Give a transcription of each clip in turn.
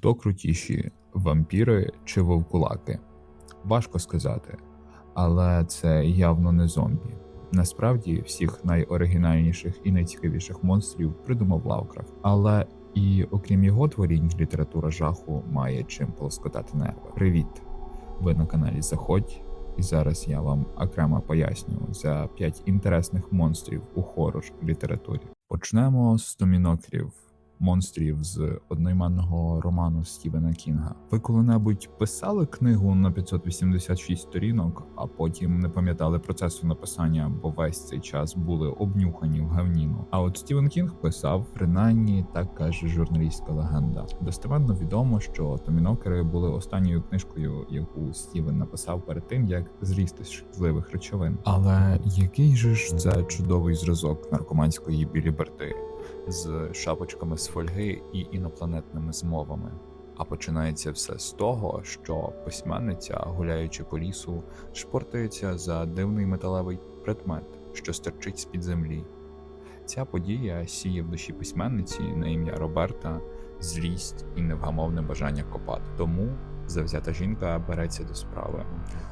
Хто крутіші вампіри чи вовкулаки? Важко сказати, але це явно не зомбі. Насправді всіх найоригінальніших і найцікавіших монстрів придумав Лавкрафт. Але і окрім його творінь, література жаху має чим полоскотати нерви. Привіт! Ви на каналі Заходь, і зараз я вам окремо поясню за 5 інтересних монстрів у хорор літературі. Почнемо з томінокерів, монстрів з одноіменного роману Стівена Кінга. Ви коли-небудь писали книгу на 586 сторінок, а потім не пам'ятали процесу написання, бо весь цей час були обнюхані в гавніну. А от Стівен Кінг писав, принаймні так каже журналістська легенда. Достеменно відомо, що томінокери були останньою книжкою, яку Стівен написав перед тим, як зрісти шкідливих речовин. Але який же ж це чудовий зразок наркоманської біліберти? З шапочками з фольги і інопланетними змовами. А починається все з того, що письменниця, гуляючи по лісу, шпортається за дивний металевий предмет, що стерчить з під землі. Ця подія сіє в душі письменниці на ім'я Роберта злість і невгамовне бажання копати. Тому завзята жінка береться до справи.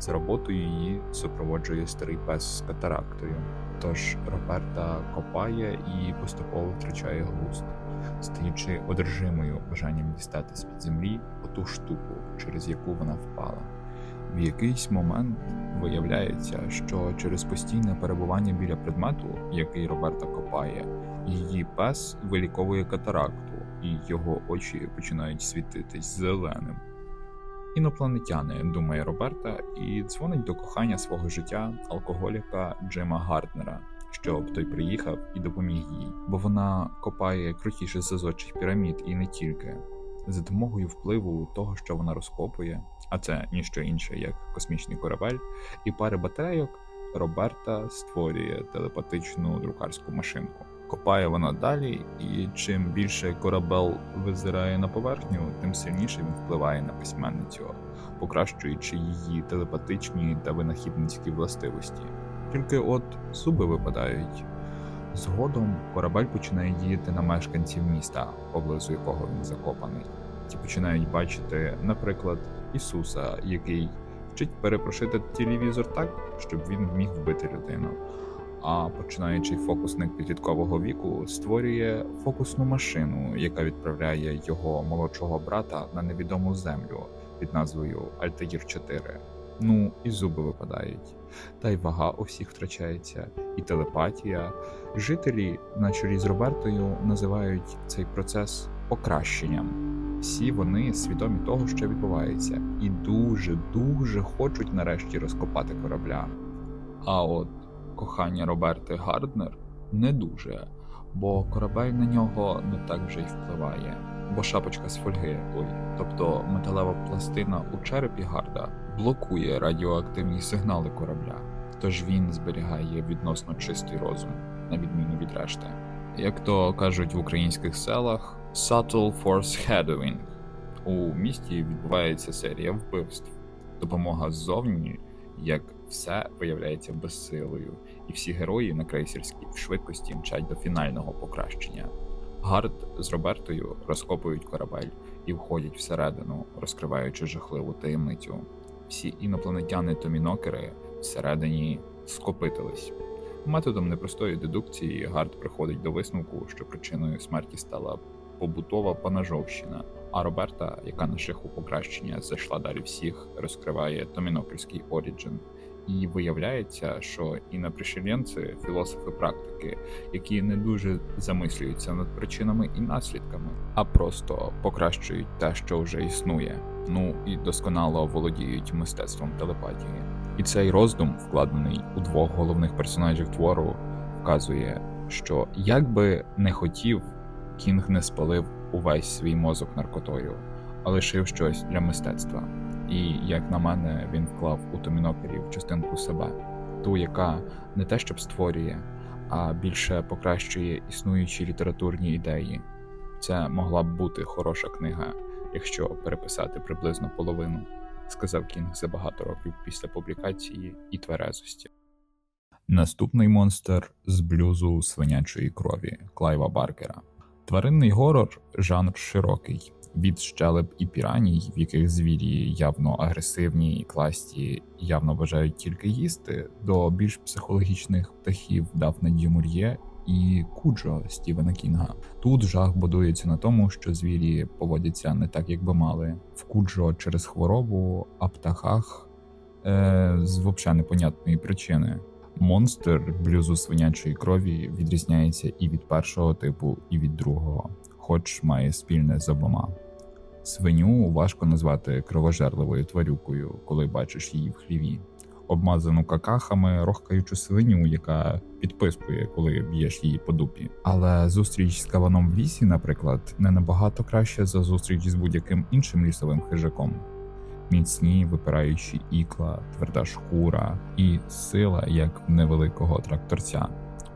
З роботою її супроводжує старий пес з катарактою. Тож Роберта копає і поступово втрачає глузд, стаючи одержимою бажанням дістати з під землі оту штуку, через яку вона впала. В якийсь момент виявляється, що через постійне перебування біля предмету, який Роберта копає, її пес виліковує катаракту, і його очі починають світитись зеленим. Інопланетяни, думає Роберта, і дзвонить до кохання свого життя алкоголіка Джима Гарднера, щоб той приїхав і допоміг їй, бо вона копає крутіше зазочих пірамід і не тільки. За допомогою впливу того, що вона розкопує, а це ніщо інше, як космічний корабель, і пари батарейок, Роберта створює телепатичну друкарську машинку. Копає вона далі, і чим більше корабель визирає на поверхню, тим сильніше він впливає на письменницю, покращуючи її телепатичні та винахідницькі властивості. Тільки от зуби випадають. Згодом корабель починає діяти на мешканців міста, поблизу якого він закопаний. Ті починають бачити, наприклад, Ісуса, який вчить перепрошити телевізор так, щоб він вміг вбити людину. А починаючий фокусник підліткового віку створює фокусну машину, яка відправляє його молодшого брата на невідому землю під назвою Альтаїр 4. Ну і зуби випадають, та й вага у всіх втрачається, і телепатія. Жителі на чолі з Робертою називають цей процес покращенням. Всі вони свідомі того, що відбувається, і дуже дуже хочуть нарешті розкопати корабля. А от кохання Роберти Гарднер не дуже, бо корабель на нього не так вже й впливає. Бо шапочка з фольги, ой, тобто металева пластина у черепі Гарда, блокує радіоактивні сигнали корабля, тож він зберігає відносно чистий розум, на відміну від решти. Як то кажуть в українських селах, subtle foreshadowing. У місті відбувається серія вбивств, допомога ззовні як все виявляється безсилою, і всі герої на крейсерській швидкості мчать до фінального покращення. Гард з Робертою розкопують корабель і входять всередину, розкриваючи жахливу таємницю. Всі інопланетяни томінокери всередині скопитились. Методом непростої дедукції Гард приходить до висновку, що причиною смерті стала побутова панажовщина. А Роберта, яка на шиху покращення зайшла далі всіх, розкриває томінокерський оріджин. І виявляється, що інопришельєнці – філософи практики, які не дуже замислюються над причинами і наслідками, а просто покращують те, що вже існує. Ну і досконало володіють мистецтвом телепатії. І цей роздум, вкладений у двох головних персонажів твору, вказує, що як би не хотів, Кінг не спалив увесь свій мозок наркотою, а лишив щось для мистецтва. І, як на мене, він вклав у томінокерів частинку себе, ту, яка не те щоб створює, а більше покращує існуючі літературні ідеї. Це могла б бути хороша книга, якщо переписати приблизно половину, сказав Кінг за багато років після публікації і тверезості. Наступний монстр з блюзу свинячої крові Клайва Баркера. Тваринний горор жанр широкий, від щелеп і піраній, в яких звірі явно агресивні і класті явно бажають тільки їсти, до більш психологічних птахів Дафна Дюмур'є і Куджо Стівена Кінга. Тут жах будується на тому, що звірі поводяться не так, як би мали. В Куджо через хворобу, а птахах е, з взагалі непонятної причини. Монстр блюзу свинячої крові відрізняється і від першого типу, і від другого, хоч має спільне з обома. Свиню важко назвати кровожерливою тварюкою, коли бачиш її в хліві, обмазану какахами, рохкаючу свиню, яка підпискує, коли б'єш її по дупі. Але зустріч з каваном в лісі, наприклад, не набагато краще за зустріч з будь-яким іншим лісовим хижаком. Міцні випираючі ікла, тверда шкура і сила, як в невеликого тракторця,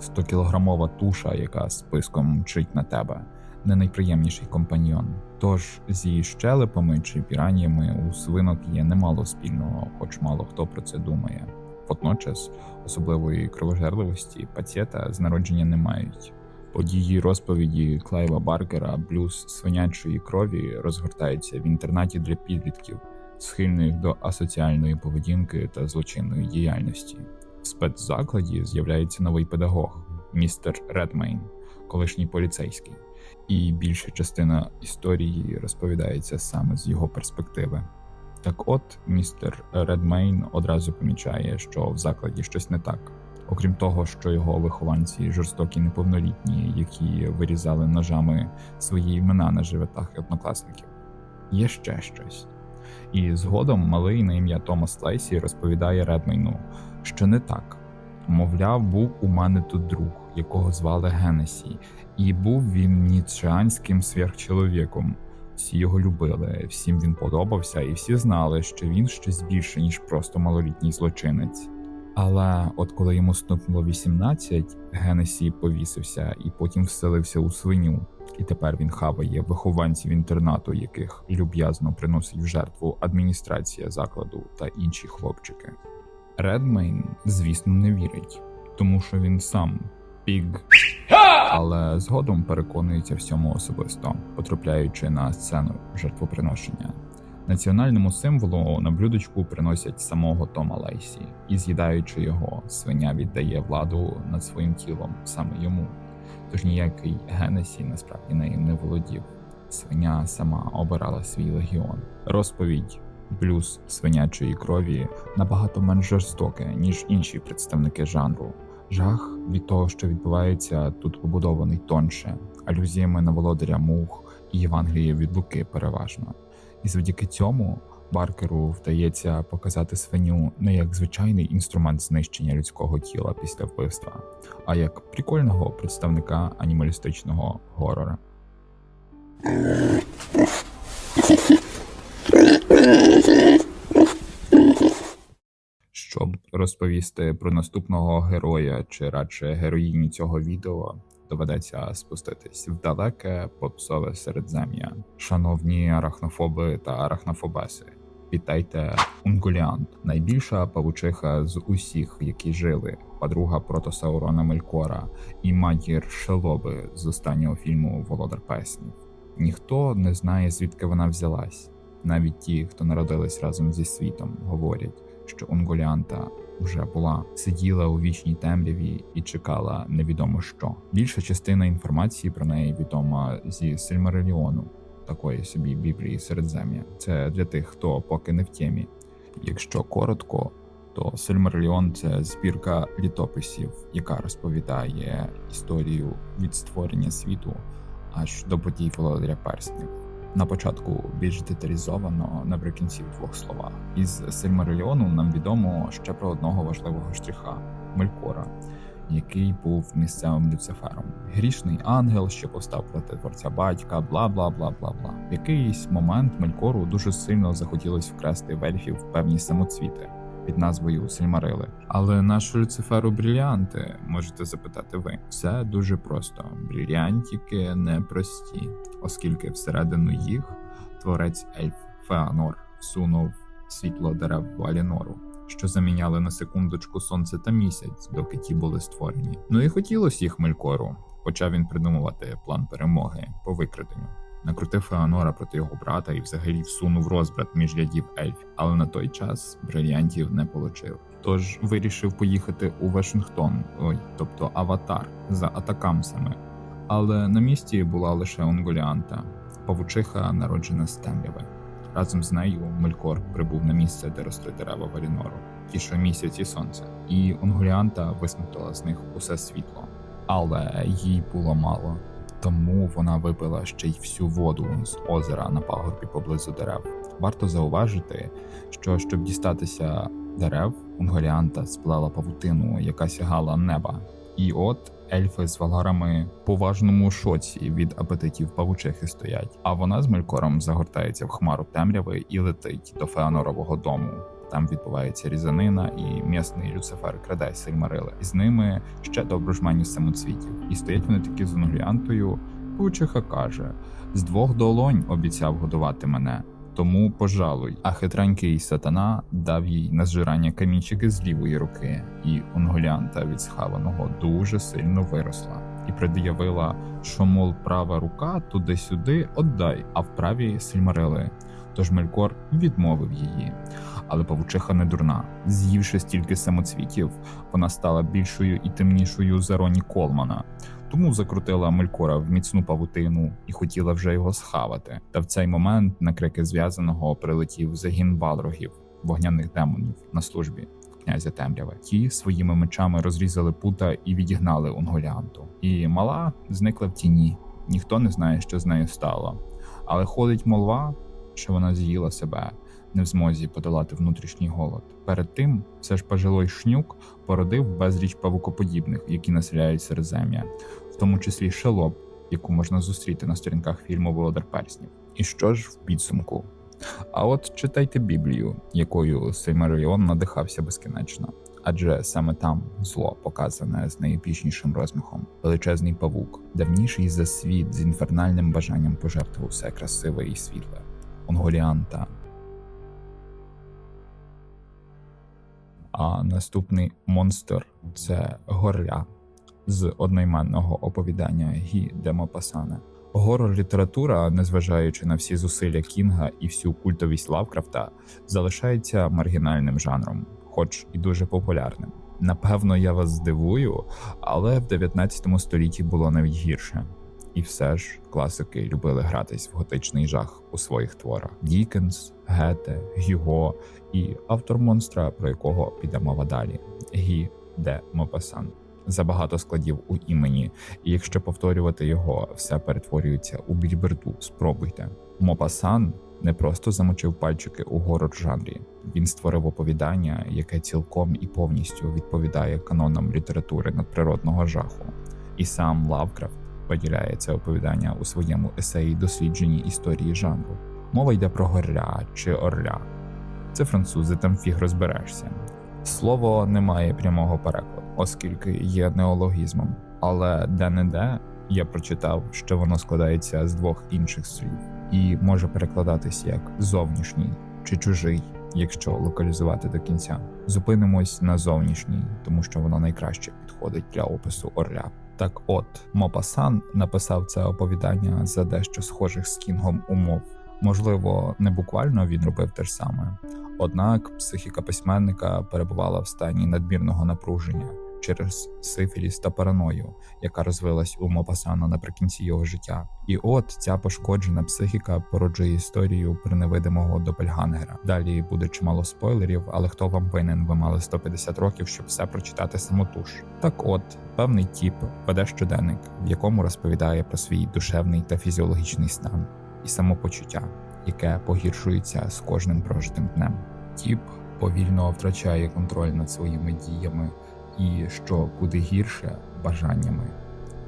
100-кілограмова туша, яка списком мчить на тебе, не найприємніший компаньйон. Тож зі щелепами чи піраннями у свинок є немало спільного, хоч мало хто про це думає. Водночас особливої кровожерливості пацієта з народження не мають. Події розповіді Клайва Баркера блюз свинячої крові розгортаються в інтернаті для підлітків, схильних до асоціальної поведінки та злочинної діяльності. В спецзакладі з'являється новий педагог, містер Редмейн, колишній поліцейський, і більша частина історії розповідається саме з його перспективи. Так от, містер Редмейн одразу помічає, що в закладі щось не так. Окрім того, що його вихованці жорстокі неповнолітні, які вирізали ножами свої імена на животах однокласників. Є ще щось. І згодом малий на ім'я Томас Лейсі розповідає Редмейну, що не так. Мовляв, був у мене тут друг, якого звали Генесі, і був він ніцшеанським сверхчоловіком. Всі його любили, всім він подобався, і всі знали, що він щось більше, ніж просто малолітній злочинець. Але от коли йому стукнуло 18, Генесі повісився і потім вселився у свиню, і тепер він хаває вихованців інтернату, яких люб'язно приносить в жертву адміністрація закладу та інші хлопчики. Редмейн, звісно, не вірить, тому що він сам піг, але згодом переконується всьому особисто, потрапляючи на сцену жертвоприношення. Національному символу на блюдечку приносять самого Тома Лейсі, і з'їдаючи його, свиня віддає владу над своїм тілом саме йому. Тож ніякий Генесі насправді нею не володів. Свиня сама обирала свій легіон. Розповідь блюз свинячої крові набагато менш жорстоке, ніж інші представники жанру. Жах від того, що відбувається, тут побудований тонше, алюзіями на володаря мух і Євангеліє від Луки переважно. І завдяки цьому Баркеру вдається показати свиню не як звичайний інструмент знищення людського тіла після вбивства, а як прикольного представника анімалістичного горора. Щоб розповісти про наступного героя чи радше героїні цього відео, доведеться спуститись в далеке попсове середзем'я. Шановні арахнофоби та арахнофобеси, вітайте Унгуліант, найбільша павучиха з усіх, які жили, подруга протосаурона Мелькора і матір Шелоби з останнього фільму Володар Песнів. Ніхто не знає, звідки вона взялась. Навіть ті, хто народились разом зі світом, говорять, що Унгуліанта вже була, сиділа у вічній темряві і чекала невідомо що. Більша частина інформації про неї відома зі Сильмариліону, такої собі біблії Середзем'я. Це для тих, хто поки не в темі. Якщо коротко, то Сильмариліон це збірка літописів, яка розповідає історію від створення світу аж до подій володаря перснів. На початку більш деталізовано, наприкінці в двох словах. Із Сильмарильйону нам відомо ще про одного важливого штриха Мелькора, який був місцевим Люцифером. Грішний ангел, що постав проти творця батька, бла бла бла бла бла. В якийсь момент Мелькору дуже сильно захотілось вкрести в ельфів певні самоцвіти під назвою Сильмарили. Але наш Люциферу бріліанти, можете запитати ви. Все дуже просто. Бріліантики не прості, оскільки всередину їх творець ельф Феанор всунув світло дерев Валінору, що заміняли на секундочку сонце та місяць, доки ті були створені. Ну і хотілося їх Мелькору. Почав він придумувати план перемоги по викраденню. Накрутив Феонора проти його брата і взагалі всунув розбрат між рядів ельфів, але на той час брильянтів не получив. Тож вирішив поїхати у Вашингтон, ой, тобто Аватар, за атакамсами. Але на місці була лише Унгуліанта, павучиха, народжена з темряви. Разом з нею Мелькор прибув на місце, де росли дерева Валінору, ті, що місяць і сонце, і Унгуліанта висмоктала з них усе світло. Але їй було мало, тому вона випила ще й всю воду з озера на пагорбі поблизу дерев. Варто зауважити, що щоб дістатися дерев, Унгуліанта сплела павутину, яка сягала неба. І от ельфи з валарами в поважному шоці від апетитів павучихи стоять. А вона з Мелькором загортається в хмару темряви і летить до Феонорового дому. Там відбувається різанина, і м'ясний Люцифер краде сельмарили. І з ними ще доброжмені самоцвітів. І стоять вони такі з Унгуліантою. Павучиха каже: з двох долонь обіцяв годувати мене. Тому пожалуй, а хитренький сатана дав їй на зжирання камінчики з лівої руки, і Унгулянта від схаваного дуже сильно виросла і пред'явила, що мов права рука туди-сюди отдай, а в правій сельмарили. Тож Мелькор відмовив її. Але павучиха не дурна. З'ївши стільки самоцвітів, вона стала більшою і темнішою за Роні Колмана. Тому закрутила Мелькора в міцну павутину і хотіла вже його схавати. Та в цей момент на крики зв'язаного прилетів загін балрогів, вогняних демонів на службі князя темряви. Ті своїми мечами розрізали пута і відігнали Унголіанту. І мала зникла в тіні. Ніхто не знає, що з нею стало. Але ходить молва, що вона з'їла себе, не в змозі подолати внутрішній голод. Перед тим все ж пожилой шнюк породив безліч павукоподібних, які населяють середзем'я, в тому числі шелоп, яку можна зустріти на сторінках фільму Володар Перснів. І що ж в підсумку? А от читайте Біблію, якою Сеймаріон надихався безкінечно. Адже саме там зло показане з найепічнішим розмахом, величезний павук, давніший за світ з інфернальним бажанням пожертвувати все красиве і світле. Онголіанта. А наступний монстр це горля з одноіменного оповідання Гі де Мопасана. Горор література, незважаючи на всі зусилля Кінга і всю культовість Лавкрафта, залишається маргінальним жанром, хоч і дуже популярним. Напевно, я вас здивую, але в 19 столітті було навіть гірше. І все ж класики любили гратись в готичний жах у своїх творах: Дікенс, Гете, Гюго і автор монстра, про якого піде мова далі Гі де Мопасан. Забагато складів у імені, і якщо повторювати його, все перетворюється у більберду. Спробуйте. Мопасан не просто замочив пальчики у горор жанрі, він створив оповідання, яке цілком і повністю відповідає канонам літератури надприродного жаху. І сам Лавкрафт поділяє це оповідання у своєму есеї дослідженні історії жанру. Мова йде про горля чи орля. Це французи, там фіг розберешся. Слово не має прямого перекладу, оскільки є неологізмом. Але де-не-де я прочитав, що воно складається з двох інших слів і може перекладатись як зовнішній чи чужий, якщо локалізувати до кінця. Зупинимось на зовнішній, тому що воно найкраще підходить для опису орля. Так, от Мопасан написав це оповідання за дещо схожих з кінгом умов. Можливо, не буквально він робив те ж саме, однак психіка письменника перебувала в стані надмірного напруження через сифіліс та параною, яка розвилась у Мопасана наприкінці його життя. І от ця пошкоджена психіка породжує історію про невидимого допельгангера. Далі буде чимало спойлерів, але хто вам винен? Ви мали 150 років, щоб все прочитати самотуж. Так, от певний тіп веде щоденник, в якому розповідає про свій душевний та фізіологічний стан і самопочуття, яке погіршується з кожним прожитим днем. Тіп повільно втрачає контроль над своїми діями, і що куди гірше бажаннями.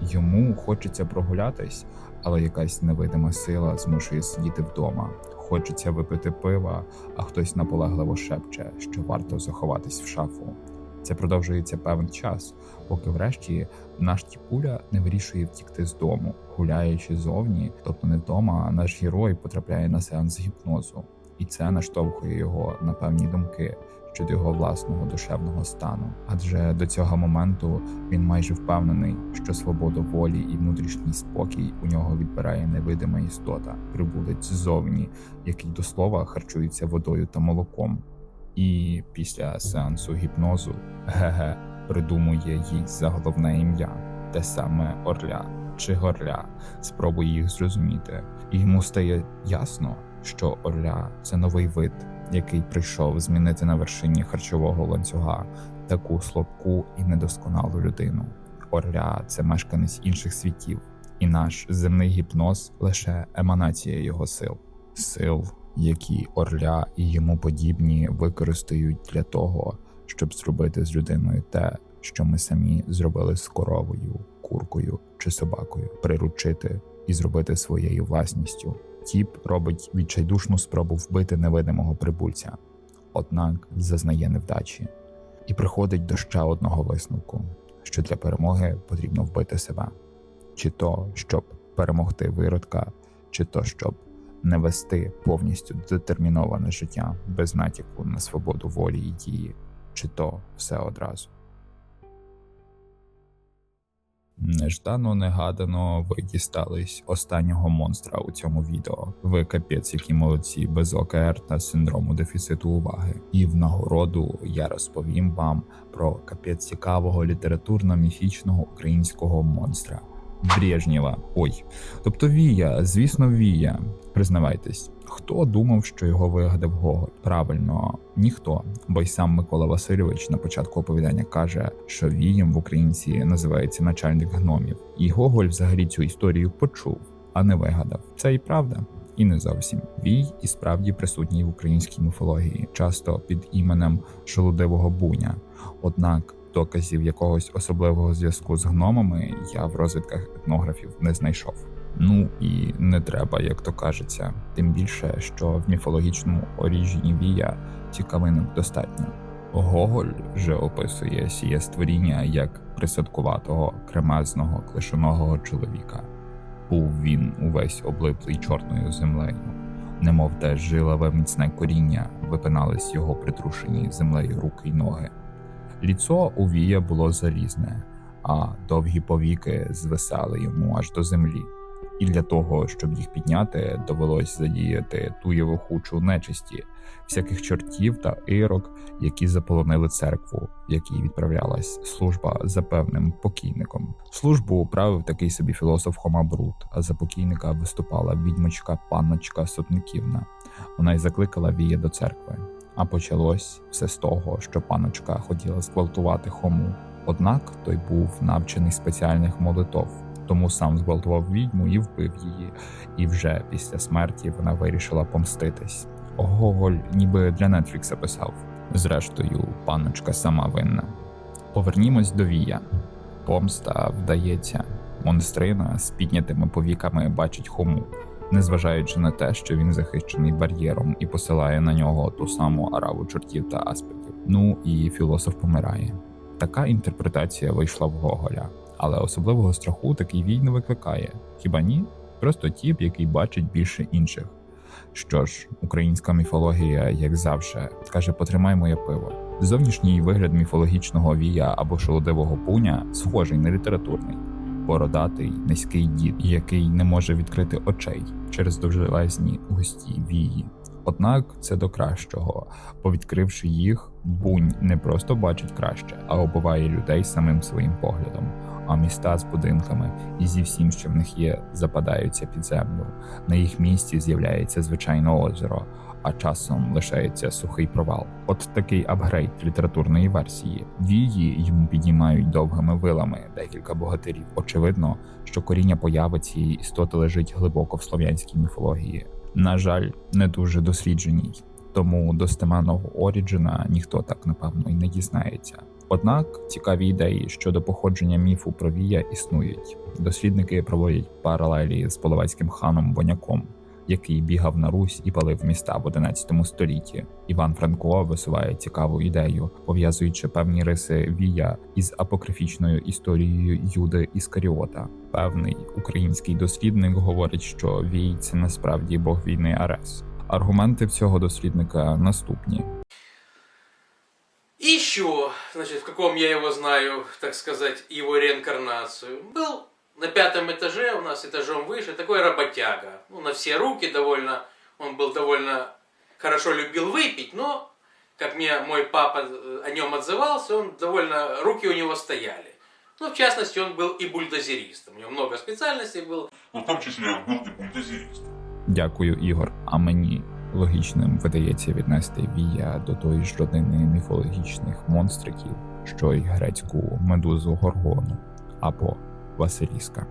Йому хочеться прогулятись, але якась невидима сила змушує сидіти вдома. Хочеться випити пива, а хтось наполегливо шепче, що варто заховатись в шафу. Це продовжується певний час, поки врешті наш тіпуля не вирішує втікти з дому, гуляючи зовні, тобто не вдома, наш герой потрапляє на сеанс гіпнозу. і це наштовхує його на певні думки щодо його власного душевного стану. Адже до цього моменту він майже впевнений, що свободу волі і внутрішній спокій у нього відбирає невидима істота, прибулець ззовні, який до слова харчується водою та молоком. І після сеансу гіпнозу ГГ придумує їй за головне ім'я, те саме Орля чи Горля, спробує їх зрозуміти, і йому стає ясно, що Орля це новий вид, який прийшов змінити на вершині харчового ланцюга таку слабку і недосконалу людину. Орля це мешканець інших світів, і наш земний гіпноз лише еманація його сил, сил, які Орля і йому подібні використають для того, щоб зробити з людиною те, що ми самі зробили з коровою, куркою чи собакою, приручити і зробити своєю власністю. Тіп робить відчайдушну спробу вбити невидимого прибульця, однак зазнає невдачі і приходить до ще одного висновку: що для перемоги потрібно вбити себе, чи то щоб перемогти виродка, чи то щоб не вести повністю детерміноване життя без натяку на свободу волі і дії, чи то все одразу. Неждано негадано ви дістались останнього монстра у цьому відео. Ви капець, які молодці без ОКР та синдрому дефіциту уваги. І в нагороду я розповім вам про капець цікавого літературно-міфічного українського монстра. Брежнєва. Ой, тобто Вія, звісно, Вія. Признавайтесь, хто думав, що його вигадав Гоголь? Правильно, ніхто. Бо й сам Микола Васильович на початку оповідання каже, що Вієм в українці називається начальник гномів, і Гоголь взагалі цю історію почув, а не вигадав. Це і правда. І не зовсім вій і справді присутній в українській міфології, часто під іменем Шолодивого буня. Однак доказів якогось особливого зв'язку з гномами я в розвідках етнографів не знайшов. Ну і не треба, як то кажеться, тим більше, що в міфологічному оріжіні вія цікавинок достатньо. Гоголь же описує сіє створіння як присадкуватого, кремезного, клишоного чоловіка. Був він увесь облиплий чорною землею, немов те жилове міцне коріння, випинались його притрушені землею руки й ноги. Ліцо у Вія було залізне, а довгі повіки звисали йому аж до землі. І для того, щоб їх підняти, довелось задіяти ту євохучу нечисті, всяких чортів та ірок, які заполонили церкву, в якій відправлялась служба за певним покійником. Службу правив такий собі філософ Хома Брут, а за покійника виступала відьмочка панночка Сотниківна. Вона й закликала Вія до церкви. А почалось все з того, що паночка хотіла зґвалтувати хому. Однак той був навчений спеціальних молитов, тому сам зґвалтував відьму і вбив її. І вже після смерті вона вирішила помститись. Гоголь ніби для Нетфлікса писав. Зрештою, паночка сама винна. Повернімось до Вія. Помста вдається. Монстрина з піднятими повіками бачить хому, незважаючи на те, що він захищений бар'єром і посилає на нього ту саму араву чортів та аспектів. Ну і філософ помирає. Така інтерпретація вийшла в Гоголя, але особливого страху такий вій не викликає. Хіба ні? Просто тіп, який бачить більше інших. Що ж, українська міфологія, як завжди, каже: потримай моє пиво. Зовнішній вигляд міфологічного вія або шолодивого пуня схожий на літературний, бородатий, низький дід, який не може відкрити очей через довжелезні густі вії. Однак це до кращого, бо відкривши їх, бунь не просто бачить краще, а оббиває людей самим своїм поглядом. А міста з будинками і зі всім, що в них є, западаються під землю. На їх місці з'являється звичайне озеро, а часом лишається сухий провал. От такий апгрейд літературної версії. Вії йому піднімають довгими вилами декілька богатирів. Очевидно, що коріння появи цієї істоти лежить глибоко в слов'янській міфології. На жаль, не дуже дослідженій, тому достеменного Оріджина ніхто так напевно і не дізнається. Однак цікаві ідеї щодо походження міфу про Вія існують. Дослідники проводять паралелі з половецьким ханом Боняком, який бігав на Русь і палив міста в 11 столітті. Іван Франко висуває цікаву ідею, пов'язуючи певні риси Вія із апокрифічною історією Юди Іскаріота. Певний український дослідник говорить, що Вій це насправді бог війни Арес. Аргументи в цього дослідника наступні: И еще, значит, в каком я его знаю, так сказать, его реинкарнацию. Был на пятом этаже, у нас этажом выше, такой работяга. Ну, на все руки довольно, он был довольно хорошо любил выпить, но, как мне мой папа э, о нем отзывался, он довольно, руки у него стояли. Ну, в частности, он был и бульдозеристом. У него много специальностей было. но в том числе он был и бульдозерист. Дякую, Ігор. А мені логічним видається віднести вія до тої ж родини міфологічних монстриків, що й грецьку медузу Горгону або Василіска.